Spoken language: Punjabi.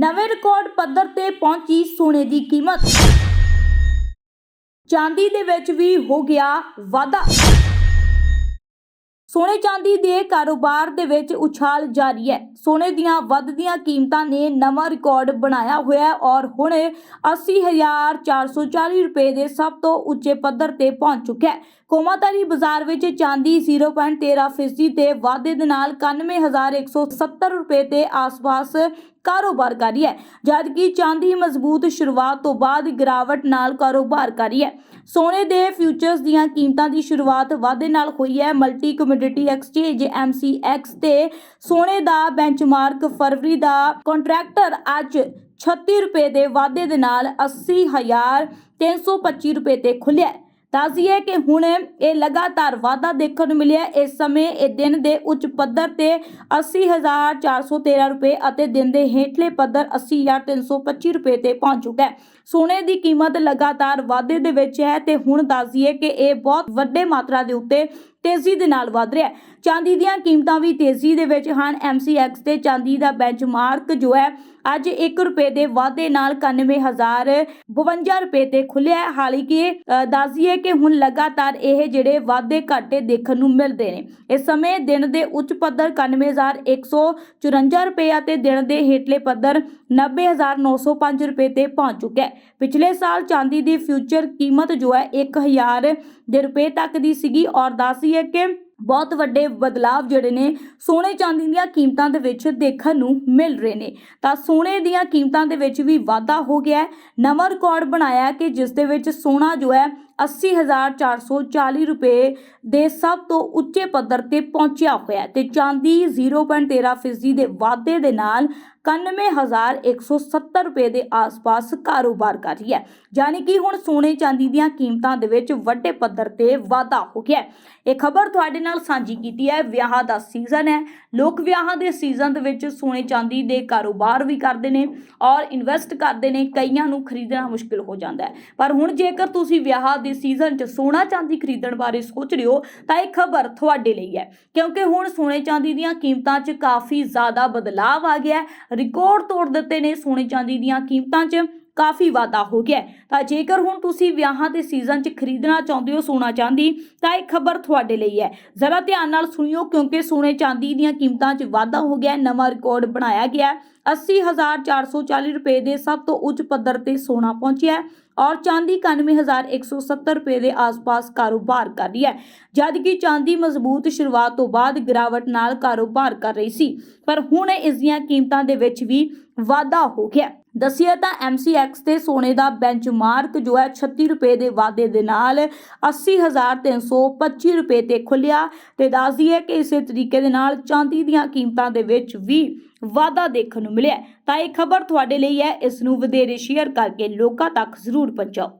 ਨਵੇਂ ਰਿਕਾਰਡ ਪੱਧਰ ਤੇ ਪਹੁੰਚੀ ਸੋਨੇ ਦੀ ਕੀਮਤ। ਚਾਂਦੀ ਦੇ ਵਿੱਚ ਵੀ ਹੋ ਗਿਆ ਵਾਧਾ। ਸੋਨੇ ਚਾਂਦੀ ਦੇ ਕਾਰੋਬਾਰ ਦੇ ਵਿੱਚ ਉਛਾਲ ਜਾਰੀ ਹੈ। ਸੋਨੇ ਦੀਆਂ ਵੱਧਦੀਆਂ ਕੀਮਤਾਂ ਨੇ ਨਵਾਂ ਰਿਕਾਰਡ ਬਣਾਇਆ ਹੋਇਆ ਹੈ ਔਰ ਹੁਣ 80440 ਰੁਪਏ ਦੇ ਸਭ ਤੋਂ ਉੱਚੇ ਪੱਧਰ ਤੇ ਪਹੁੰਚ ਚੁੱਕਿਆ ਹੈ। ਕੋਮਾਤਾਰੀ ਬਾਜ਼ਾਰ ਵਿੱਚ ਚਾਂਦੀ 0.13% ਦੇ ਵਾਧੇ ਦੇ ਨਾਲ 91170 ਰੁਪਏ ਦੇ ਆਸ-ਪਾਸ ਕਾਰੋਬਾਰ ਕਰ ਰਹੀ ਹੈ। ਜਦਕਿ ਚਾਂਦੀ ਮਜ਼ਬੂਤ ਸ਼ੁਰੂਆਤ ਤੋਂ ਬਾਅਦ ਗਿਰਾਵਟ ਨਾਲ ਕਾਰੋਬਾਰ ਕਰ ਰਹੀ ਹੈ। ਸੋਨੇ ਦੇ ਫਿਊਚਰਸ ਦੀਆਂ ਕੀਮਤਾਂ ਦੀ ਸ਼ੁਰੂਆਤ ਵਾਧੇ ਨਾਲ ਹੋਈ ਹੈ। ਮਲਟੀ ਕਮੋਡਿਟੀ ਐਕਸਚੇਂਜ MCX ਤੇ ਸੋਨੇ ਦਾ ਬੈਂਚਮਾਰਕ ਫਰਵਰੀ ਦਾ ਕੰਟਰੈਕਟਰ ਅੱਜ 36 ਰੁਪਏ ਦੇ ਵਾਧੇ ਦੇ ਨਾਲ 80325 ਰੁਪਏ ਤੇ ਖੁੱਲਿਆ ਦੱਸਦੀਏ ਕਿ ਹੁਣ ਇਹ ਲਗਾਤਾਰ ਵਾਧਾ ਦੇਖਣ ਨੂੰ ਮਿਲਿਆ ਇਸ ਸਮੇਂ ਇਹ ਦਿਨ ਦੇ ਉੱਚ ਪੱਧਰ ਤੇ 80413 ਰੁਪਏ ਅਤੇ ਦਿਨ ਦੇ ਹੇਠਲੇ ਪੱਧਰ 80325 ਰੁਪਏ ਤੇ ਪਹੁੰਚ ਚੁੱਕਾ ਹੈ। ਸੋਨੇ ਦੀ ਕੀਮਤ ਲਗਾਤਾਰ ਵਾਧੇ ਦੇ ਵਿੱਚ ਹੈ ਤੇ ਹੁਣ ਦੱਸਦੀਏ ਕਿ ਇਹ ਬਹੁਤ ਵੱਡੇ ਮਾਤਰਾ ਦੇ ਉੱਤੇ ਤੇਜ਼ੀ ਦੇ ਨਾਲ ਵਧ ਰਿਹਾ ਹੈ। ਚਾਂਦੀ ਦੀਆਂ ਕੀਮਤਾਂ ਵੀ ਤੇਜ਼ੀ ਦੇ ਵਿੱਚ ਹਨ। MCX ਤੇ ਚਾਂਦੀ ਦਾ ਬੈਂਚਮਾਰਕ ਜੋ ਹੈ ਅੱਜ 1 ਰੁਪਏ ਦੇ ਵਾਧੇ ਨਾਲ 91052 ਰੁਪਏ ਤੇ ਖੁੱਲਿਆ ਹਾਲਾਂਕਿ ਅ, ਦੱਸਦੀਏ ਕਿ ਹੁਣ ਲਗਾਤਾਰ ਇਹ ਜਿਹੜੇ ਵਾਧੇ ਘਾਟੇ ਦੇਖਣ ਨੂੰ ਮਿਲਦੇ ਨੇ। ਇਸ ਸਮੇਂ ਦਿਨ ਦੇ ਉੱਚ ਪੱਧਰ 91154 ਰੁਪਏ ਅਤੇ ਦਿਨ ਦੇ ਹੇਠਲੇ ਪੱਧਰ 90905 ਰੁਪਏ ਤੇ ਪਹੁੰਚ ਚੁੱਕਿਆ ਹੈ। ਪਿਛਲੇ ਸਾਲ ਚਾਂਦੀ ਦੀ ਫਿਊਚਰ ਕੀਮਤ ਜੋ ਹੈ 1000 ਦੇ ਰੁਪਏ ਤੱਕ ਦੀ ਸੀਗੀ ਔਰ ਦੱਸਦੀਏ ਕਿ ਬਹੁਤ ਵੱਡੇ ਬਦਲਾਵ ਜਿਹੜੇ ਨੇ ਸੋਨੇ ਚਾਂਦੀ ਦੀਆਂ ਕੀਮਤਾਂ ਦੇ ਵਿੱਚ ਦੇਖਣ ਨੂੰ ਮਿਲ ਰਹੇ ਨੇ। ਤਾਂ ਸੋਨੇ ਦੀਆਂ ਕੀਮਤਾਂ ਦੇ ਵਿੱਚ ਵੀ ਵਾਧਾ ਹੋ ਗਿਆ ਨਵਾਂ ਰਿਕਾਰਡ ਬਣਾਇਆ ਕਿ ਜਿਸ ਦੇ ਵਿੱਚ ਸੋਨਾ ਜੋ ਹੈ 80440 ਰੁਪਏ ਦੇ ਸਭ ਤੋਂ ਉੱਚੇ ਪੱਧਰ ਤੇ ਪਹੁੰਚਿਆ ਹੋਇਆ ਹੈ ਤੇ ਚਾਂਦੀ 0.13% ਦੇ ਵਾਧੇ ਦੇ ਨਾਲ 91170 ਰੁਪਏ ਦੇ ਆਸ-ਪਾਸ ਕਾਰੋਬਾਰ ਕਰ ਰਹੀ ਹੈ। ਯਾਨੀ ਕਿ ਹੁਣ ਸੋਨੇ ਚਾਂਦੀ ਦੀਆਂ ਕੀਮਤਾਂ ਦੇ ਵਿੱਚ ਵੱਡੇ ਪੱਧਰ ਤੇ ਵਾਧਾ ਹੋ ਗਿਆ ਇਹ ਖਬਰ ਤੁਹਾਡੇ ਨਾਲ ਸਾਂਝੀ ਕੀਤੀ ਹੈ। ਵਿਆਹਾਂ ਦਾ ਸੀਜ਼ਨ ਹੈ। ਲੋਕ ਵਿਆਹਾਂ ਦੇ ਸੀਜ਼ਨ ਦੇ ਵਿੱਚ ਸੋਨੇ ਚਾਂਦੀ ਦੇ ਕਾਰੋਬਾਰ ਵੀ ਕਰਦੇ ਨੇ ਔਰ ਇਨਵੈਸਟ ਕਰਦੇ ਨੇ। ਕਈਆਂ ਨੂੰ ਖਰੀਦਣਾ ਮੁਸ਼ਕਿਲ ਹੋ ਜਾਂਦਾ ਹੈ। ਪਰ ਹੁਣ ਜੇਕਰ ਤੁਸੀਂ ਵਿਆਹ ਦੀ ਸੀਜ਼ਨ 'ਚ ਸੋਨਾ ਚਾਂਦੀ ਖਰੀਦਣ ਬਾਰੇ ਸੋਚ ਰਹੇ ਹੋ, ਤਾਂ ਇਹ ਖਬਰ ਤੁਹਾਡੇ ਲਈ ਹੈ। ਕਿਉਂਕਿ ਹੁਣ ਸੋਨੇ ਚਾਂਦੀ ਦੀਆਂ ਕੀਮਤਾਂ 'ਚ ਕਾਫੀ ਜ਼ਿਆਦਾ ਬਦਲਾਅ ਆ ਗਿਆ ਰਿਕਾਰਡ ਤੋੜ ਦਿੱਤੇ ਨੇ ਸੋਨੇ ਚਾਂਦੀ ਦੀਆਂ ਕੀਮਤਾਂ 'ਚ, ਕਾਫੀ ਵਾਧਾ ਹੋ ਗਿਆ ਤਾਂ ਜੇਕਰ ਹੁਣ ਤੁਸੀਂ ਵਿਆਹਾਂ ਦੇ ਸੀਜ਼ਨ 'ਚ ਖਰੀਦਣਾ ਚਾਹੁੰਦੇ ਹੋ ਸੋਨਾ ਚਾਂਦੀ, ਤਾਂ ਇਹ ਖਬਰ ਤੁਹਾਡੇ ਲਈ ਹੈ। ਜ਼ਰਾ ਧਿਆਨ ਨਾਲ ਸੁਣਿਓ, ਕਿਉਂਕਿ ਸੋਨੇ ਚਾਂਦੀ ਦੀਆਂ ਕੀਮਤਾਂ 'ਚ ਵਾਧਾ ਹੋ ਗਿਆ ਨਵਾਂ ਰਿਕਾਰਡ ਬਣਾਇਆ ਗਿਆ ਹੈ। 80440 ਰੁਪਏ ਦੇ ਸਭ ਤੋਂ ਉੱਚ ਪੱਧਰ ਤੇ ਸੋਨਾ ਪਹੁੰਚਿਆ ਔਰ ਚਾਂਦੀ 91170 ਰੁਪਏ ਦੇ ਆਸ-ਪਾਸ ਕਾਰੋਬਾਰ ਕਰ ਰਹੀ ਹੈ। ਜਦਕਿ ਚਾਂਦੀ ਮਜ਼ਬੂਤ ਸ਼ੁਰੂਆਤ ਤੋਂ ਬਾਅਦ ਗਿਰਾਵਟ ਨਾਲ ਕਾਰੋਬਾਰ ਕਰ ਰਹੀ ਸੀ। ਪਰ ਹੁਣ ਇਸ ਦੀਆਂ ਕੀਮਤਾਂ ਦੇ ਵਿੱਚ ਵੀ ਵਾਧਾ ਹੋ ਗਿਆ। ਦੱਸਿਆ ਤਾਂ MCX ਤੇ ਸੋਨੇ ਦਾ ਬੈਂਚਮਾਰਕ ਜੋ ਹੈ 36 ਰੁਪਏ ਦੇ ਵਾਧੇ ਦੇ ਨਾਲ 80325 ਰੁਪਏ ਤੇ ਖੁੱਲਿਆ ਤੇ ਦੱਸਦੀ ਹੈ ਕਿ ਇਸੇ ਤਰੀਕੇ ਦੇ ਨਾਲ ਚਾਂਦੀ ਦੀਆਂ ਕੀਮਤਾਂ ਦੇ ਵਿੱਚ ਵੀ ਵਾਧਾ ਦੇਖਣ ਨੂੰ ਮਿਲਿਆ ਤਾਂ ਇਹ ਖਬਰ ਤੁਹਾਡੇ ਲਈ ਹੈ, ਇਸ ਨੂੰ ਵਧੇਰੇ ਸ਼ੇਅਰ ਕਰਕੇ ਲੋਕਾਂ ਤੱਕ ਜ਼ਰੂਰ ਪਹੁੰਚਾਓ।